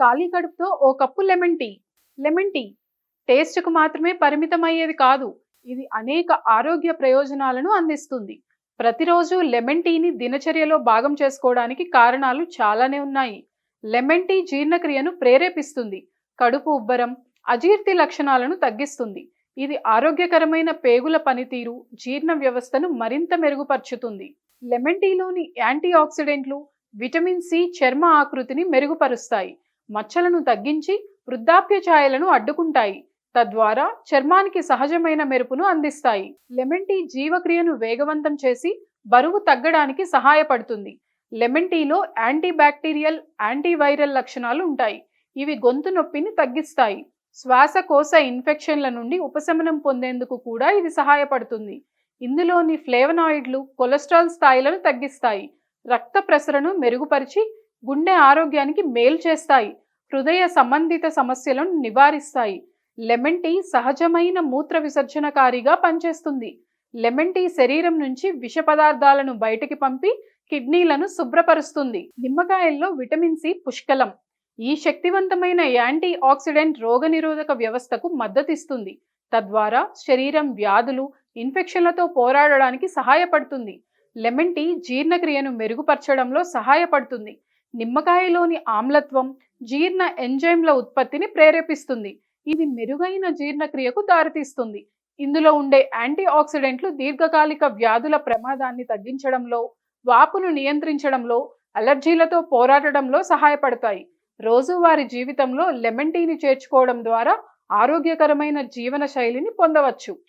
ఖాళీ కడుపుతో ఓ cup lemon tea. Lemon tea టేస్ట్కు మాత్రమే పరిమితమయ్యేది కాదు. ఇది అనేక ఆరోగ్య ప్రయోజనాలను అందిస్తుంది. ప్రతిరోజు లెమన్ టీని దినచర్యలో భాగం చేసుకోవడానికి కారణాలు చాలానే ఉన్నాయి. లెమన్ టీ జీర్ణక్రియను ప్రేరేపిస్తుంది. కడుపు ఉబ్బరం అజీర్తి లక్షణాలను తగ్గిస్తుంది. ఇది ఆరోగ్యకరమైన పేగుల పనితీరు జీర్ణ వ్యవస్థను మరింత మెరుగుపరుచుతుంది. లెమన్ టీలోని యాంటీ ఆక్సిడెంట్లు విటమిన్ సి చర్మ ఆకృతిని మెరుగుపరుస్తాయి. మచ్చలను తగ్గించి వృద్ధాప్య ఛాయలను అడ్డుకుంటాయి. తద్వారా చర్మానికి సహజమైన మెరుపును అందిస్తాయి. లెమన్ టీ జీవక్రియను వేగవంతం చేసి బరువు తగ్గడానికి సహాయపడుతుంది. లెమన్ టీలో యాంటీ బ్యాక్టీరియల్ యాంటీవైరల్ లక్షణాలు ఉంటాయి. ఇవి గొంతు నొప్పిని తగ్గిస్తాయి. శ్వాసకోశ ఇన్ఫెక్షన్ల నుండి ఉపశమనం పొందేందుకు కూడా ఇది సహాయపడుతుంది. ఇందులోని ఫ్లేవనాయిడ్లు కొలెస్ట్రాల్ స్థాయిలను తగ్గిస్తాయి. రక్త ప్రసరణను మెరుగుపరిచి గుండె ఆరోగ్యానికి మేలు చేస్తాయి. హృదయ సంబంధిత సమస్యలను నివారిస్తాయి. లెమన్ టీ సహజమైన మూత్ర విసర్జనకారిగా పనిచేస్తుంది. లెమన్ టీ శరీరం నుంచి విష పదార్థాలను బయటికి పంపి కిడ్నీలను శుభ్రపరుస్తుంది. నిమ్మకాయల్లో విటమిన్ సి పుష్కలం. ఈ శక్తివంతమైన యాంటీ ఆక్సిడెంట్ రోగనిరోధక వ్యవస్థకు మద్దతిస్తుంది. తద్వారా శరీరం వ్యాధులు ఇన్ఫెక్షన్లతో పోరాడడానికి సహాయపడుతుంది. లెమన్ టీ జీర్ణక్రియను మెరుగుపరచడంలో సహాయపడుతుంది. నిమ్మకాయలోని ఆమ్లత్వం జీర్ణ ఎంజైమ్ల ఉత్పత్తిని ప్రేరేపిస్తుంది. ఇది మెరుగైన జీర్ణక్రియకు దారితీస్తుంది. ఇందులో ఉండే యాంటీ ఆక్సిడెంట్లు దీర్ఘకాలిక వ్యాధుల ప్రమాదాన్ని తగ్గించడంలో వాపును నియంత్రించడంలో అలర్జీలతో పోరాడడంలో సహాయపడతాయి. రోజువారి జీవితంలో లెమన్ టీని చేర్చుకోవడం ద్వారా ఆరోగ్యకరమైన జీవన శైలిని పొందవచ్చు.